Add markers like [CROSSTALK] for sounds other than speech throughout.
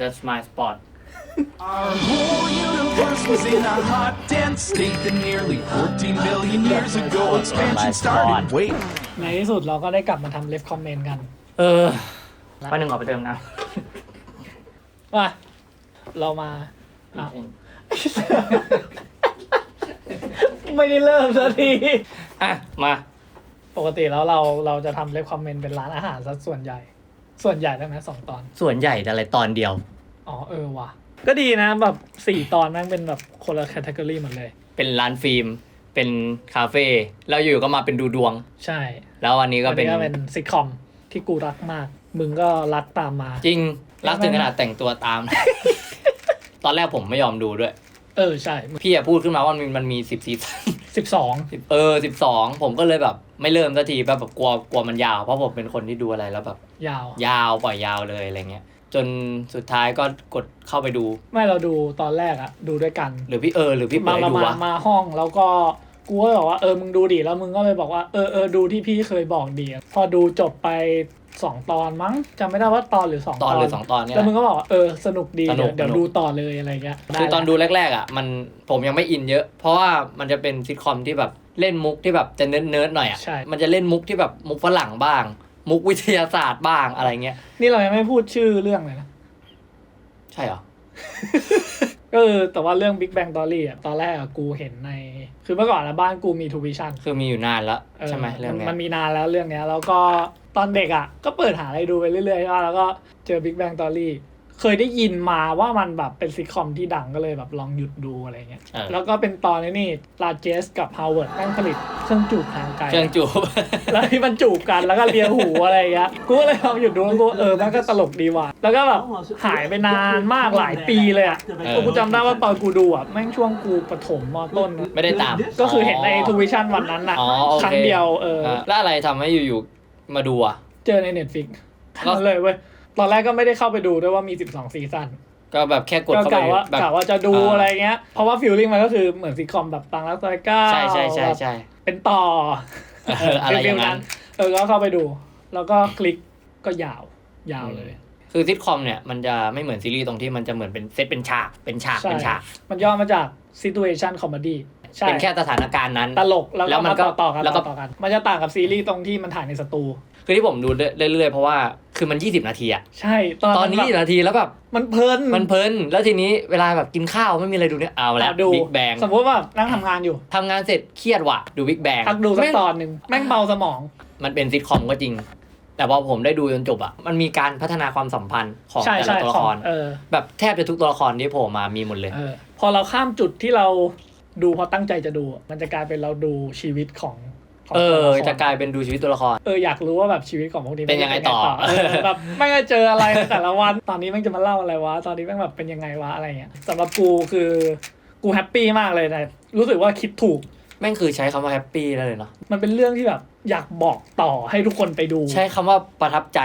that's my spot Our whole universe was in a hot, dense state that nearly 14 billion years ago expansion started. Wait, ในที่สุดเราก็ได้กลับมาทำเลฟคอมเมนต์กันเออป้าหนึ่งออกไปเติมน้ว่าเรามาอ้าวำไม่ได้เริ่มสักที อะ มา ปกติแล้วเราเราจะทำเลฟคอมเมนต์เป็นร้านอาหารซะส่วนใหญ่ ส่วนใหญ่ได้ไหมสองตอน ส่วนใหญ่อะไรตอนเดียว อ๋อเออว่ะ ก็ดีนะแบบสี่ตอนแม่งเป็นแบบคนละแคตตากรีหมดเลย เป็นร้านฟิล์ม เป็นคาเฟ่แล้วอยู่ก็มาเป็นดูดวง ใช่แล้ววันนี้ก็วันเป็นนี้ก็เป็นซิทคอมที่กูรักมาก มึงก็รักตามมา จริงรักถึงขนาดแต่งตัวตาม ตอนแรกผมไม่ยอมดูด้วย เออใช่พี่อะพูดขึ้นมาว่ามันมันมีสิบซีซั่น สิบสองเออสิบสองผมก็เลยแบบไม่เริ่มสักทีแบบแบบกลัวกลัวมันยาว เพราะผมเป็นคนที่ดูอะไรแล้วแบบ ยาว ยาวปล่อยยาวเลยอะไรเงี้ย จนสุดท้ายก็กดเข้าไปดู ไม่เราดูตอนแรกอะดูด้วยกันหรือพี่เออหรือพี่เปิมาดเราดูมาวะมาห้องแล้วก็กูก็บอกว่าเออมึงดูดิแล้วมึงก็เลยบอกว่าเออเออดูที่พี่เคยบอกดีพอดูจบไป สองตอนมั้งจำไม่ได้ว่าตอนหรือสองตอนหรือสองตอนเนี่ยแล้วมึงก็บอกว่าเออสนุกดีสนุเดี๋ยกวเดี๋ยวสนุกดูต่อเลยอะไรเงี้ยคือตอนไละดูแรกๆอะมันผมยังไม่อินเยอะ เพราะว่ามันจะเป็นซิทคอมที่แบบเล่นมุกที่แบบจะเนิร์ดเนิร์ดๆหน่อยอะใช่มันจะเล่นมุกที่แบบมุกฝรั่งบ้าง มุกวิทยาศาสตร์บ้างอะไรเงี้ย นี่เรายังไม่พูดชื่อเรื่องเลยนะ ใช่เหรอ ก็คือแต่ว่าเรื่อง Big Bang Theory อะตอนแรกอะกูเห็นใน คือเมื่อก่อนนะบ้านกูมีทูวิชั่นคือมีอยู่นานแล้วใช่ไหมเรื่องเนี้ยมันมีนานแล้วเรื่องเนี้ย แล้วก็ตอนเด็กอะก็เปิดหาอะไรดูไปเรื่อยๆใช่ปะแล้วก็เจอ Big Bang Theory เคยได้ยินมาว่ามันแบบเป็นซิทคอมที่ดังก็เลยแบบลองหยุดดูอะไรเงี้ย เออ แล้วก็เป็นตอนนี้นี่ลาเจสกับฮาวเวิร์ดแม่งผลิตเครื่องจูบทางไกล เครื่องจูบ แล้วที่มันจูบกันแล้วก็เลียหูอะไรอย่างเงี้ย กูก็เลยลองหยุดดูแล้วกูเออแม่งก็ตลกดีว่ะ แล้วก็แบบหายไปนานมากหลายปีเลยอะเออ กูจำได้ว่าตอนกูดูอะแม่งช่วงกูประถมมต้นไม่ได้ตามก็คือเห็นในทูวิชั่นวันนั้นอะ อ๋อโอเคครั้งเดียวเอออะแล้วอะไรทำให้อยู่ๆมาดูอะ เจอในเน็ตฟิกก็เลยเว้ย ตอนแรกก็ไม่ได้เข้าไปดูด้วยว่ามี12ซีซั่นก็แบบแค่กดก็เข้าไปกะว่าแบบ กะว่าจะดูอ่า อะไรเงี้ย เพราะว่าฟิลลิ่งมันก็คือเหมือนซีคอมแบบตังรักซอยเก้าใช่ใช่ใช่ใช่ เป็นต่อเอออะไรอย่างนั้น เออก็เข้าไปดู แล้วก็คลิกก็ยาวยาวเลย คือซิทคอมเนี่ยมันจะไม่เหมือนซีรีส์ตรงที่มันจะเหมือนเป็นเซตเป็นฉากเป็นฉากใช่ เป็นฉาก มันย่อมาจาก situation comedy ใช่เป็นแค่สถานการณ์นั้น ตลกแล้วแล้ก็วมัมานก็ต่อต่อกันแล้วก็ต่อกัน มันจะต่างกับซีรีส์ตรงที่มันถ่ายในสตู คือที่ผมดูเรื่อยๆเพราะว่า คือมัน 20 นาทีอะใช่ตอนตอนนี้แบบ20นาทีแล้วแบบมันเพลินมันเพลินแล้วทีนี้เวลาแบบกินข้าวไม่มีอะไรดูเนี่ยเอาแล้วดูบิ๊กแบงสมมติว่านั่งทำงานอยู่ทำงานเสร็จเครียดว่ะดูบิ๊กแบงพักดูสักตอนหนึ่งแม่งเบาสมอง มันเป็นซิทคอมก็จริง แต่พอผมได้ดูจนจบอะมันมีการพัฒนาความสัมพันธ์ของใช่แต่ละใช่ตัวละขอคงรเออแบบแทบจะทุกตัวละครที่โผล่มามีหมดเลยเออพอเราข้ามจุดที่เราดูเพราะตั้งใจจะดู มันจะกลายเป็นเราดูชีวิตของ ของเออ ตัวลครจะกลายเป็นดูชีวิตตัวละคร เอออยากรู้ว่าแบบชีวิตของพวกนี้เป็นยังไงต่อเออแบบไม่งจะเจออะไรในแต่ละวัน ตอนนี้แม่งจะมาเล่าอะไรวะ ตอนนี้แม่งแบบเป็นยังไงวะอะไรเงี้ยสำหรับกูคือกูแฮปปี้มากเลยนะรู้สึกว่าคิดถูก แม่งคือใช้คำว่าแฮปปี้ได้เลยเนาะมันเป็นเรื่องที่แบบอยากบอกต่อให้ทุกคนไปดู ใช้คำว่าประทับใจ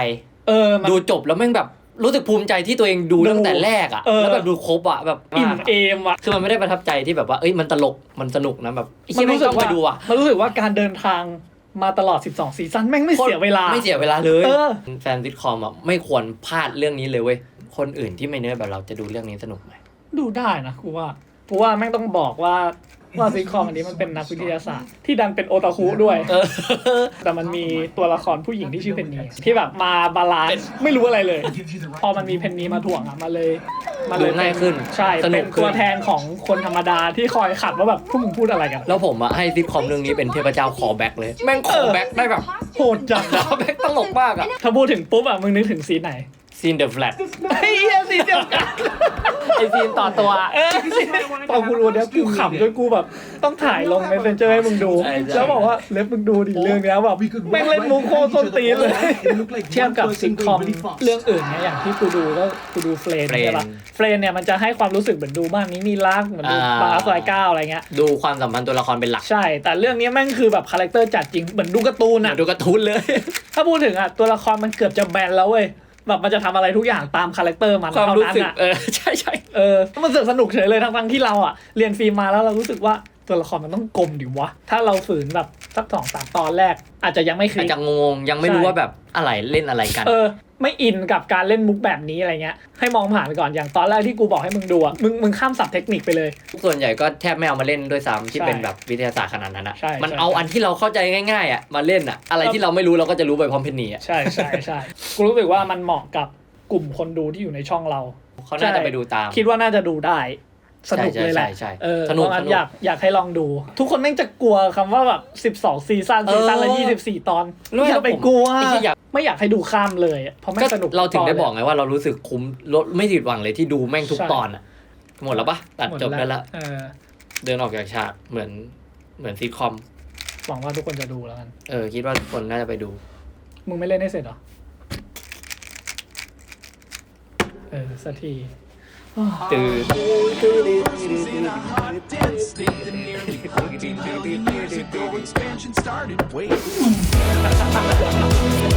เออมัน ดูจบแล้วแม่งแบบ รู้สึกภูมิใจที่ตัวเองดูดูตั้งแต่แรกอะเออ แล้วแบบดูครบอะแบบอิ่มมากอะเอมอะคือมันไม่ได้ประทับใจที่แบบว่า เอ้ยมันตลกมันสนุกนะแบบไอ้เหี้ยไม่งต้องไปดูอะมันรู้สึกว่าการเดินทางมาตลอด 12 ซีซั่นแม่งไม่เสียเวลา ไม่เสียเวลาเลย เออ แฟนซิทคอมอะไม่ควรพลาดเรื่องนี้เลยเว้ยคนอื่นที่ไม่เนื้อแบบเราจะดูเรื่องนี้สนุกไหม ดูได้นะกูว่ากูว่าแม่งต้องบอกว่า ว่าซิทคอมอันนี้มันเป็นนักวิทยาศาสตร์ ที่ดันเป็นโอตาคุด้วย เออ แต่มันมีตัวละครผู้หญิงที่ชื่อเพนนีที่แบบมาบาลานซ์ไม่รู้อะไรเลย พอมันมีเพนนีมาถ่วงอะมาเลยมาเลยดูง่ายขึ้นใช่สนุเป็กนขึ้น ตัวแทนของคนธรรมดาที่คอยขัดว่าแบบพวกมึงพูดอะไรกัน แล้วผมอะให้ซิทคอมเรื่องนี้เป็นเทพเจ้าคอแบ็กเลย แม่งคอแบ็กได้แบบโหดจังคอแบ็กตลกมากอะถ้าพูดถึงปุ๊บอะมึงนึกถึงซีนไหน ซีนเดอะแฟลตไอ้เหี้ยซีนเดียวกันไอซีนต่อตัวเออตอนกูรู้เนี้ยกูขำจนกูแบบ ต้องถ่ายลงในเซนเจอร์ให้มึงดู ใช่ใช่ แล้วบอกว่าเล็บมึงดูดิเรื่องเนี้ยแบบ แม่งเล่นมุกโคตรส้นตีนเลย เทียบกับซิทคอมเรื่องอื่นเนี่ยอย่างที่กูดูก็กูดูเฟรน Friends ใช่ปะเฟรนเนี่ยมันจะให้ความรู้สึกเหมือนดูบ้านนี้มีรักเหมือนดูอ่าบางรักซอยเก้าอะไรเงี้ยดูความสัมพันธ์ตัวละครเป็นหลักใช่ แต่เรื่องนี้แม่งคือแบบคาแรคเตอร์จัดจริงเหมือนดูการ์ตูนเหมืออะนดูการ์ตูนเลย ถ้าพูดถึงอะตัวละครมันเกือบจะแบนแล้วเว้ย แบบมันจะทำอะไรทุกอย่างตามคาแรคเตอร์มันความเท่ารู้นั้นสึกอะเออใช่ใช่เออมันเสือกสนุกเฉยเลยทั้งๆที่เราอะเรียนฟิล์มมาแล้วเรารู้สึกว่าตัวละครมันต้องกลมดิวะ ถ้าเราฝืนแบบสักสองสามตอนแรก อาจจะยังไม่คอาลิจก จะงงยังไม่รู้ใช่ ว่าแบบอะไรเล่นอะไรกัน เออไม่อินกับการเล่นมุกแบบนี้อะไรเงี้ย ให้มองผ่านไปก่อนอย่างตอนแรกที่กูบอกให้มึงดูอะมึงมึงข้ามสับเทคนิคไปเลย ส่วนใหญ่ก็แทบไม่เอามาเล่นด้วยซ้ำที่ใช่เป็นแบบวิทยาศาสตร์ขนาดนั้นอะใช่มันใช่ เอาอันที่เราเข้าใจง่ายๆอะมาเล่นอะอะไรที่เราไม่รู้เราก็จะรู้ไปพร้อมเพนนีอะใช่ใช่ใช่กูรู้สึกว่ามันเหมาะกับกลุ่มคนดูที่อยู่ในช่องเรา เขาน่าจะไปดูตาม คิดว่าน่าจะดูได้ สนุกใช่เลยแหละใช่ใช่เออสนุกเพราะงั้สนนุกอยากอยากให้ลองดู ทุกคนแม่งจะกลัวคำว่าแบบ12ซีซั่นเออซีซั่นละ24ตอนแล้วอย่าไปผมกลัวไอ้ที่อยากไม่อยากให้ดูข้ามเลยอะเพราะแม่ก็งสนุกเราถึงได้ตนบอกลยไงว่าเรารู้สึกคุ้มลดไม่ผิดหวังเลยที่ดูแม่งทุกใช่ตอนอะหมดแล้วปะตัดหมจบได้แล้วเออเดินออกจากฉากเหมือนเหมือนซีคอมหวังว่าทุกคนจะดูแล้วกัน เออ คิดว่าทุกคนน่าจะไปดู มึงไม่เล่นให้เสร็จเหรอ เออสักที Expansion started. Wait. [LAUGHS]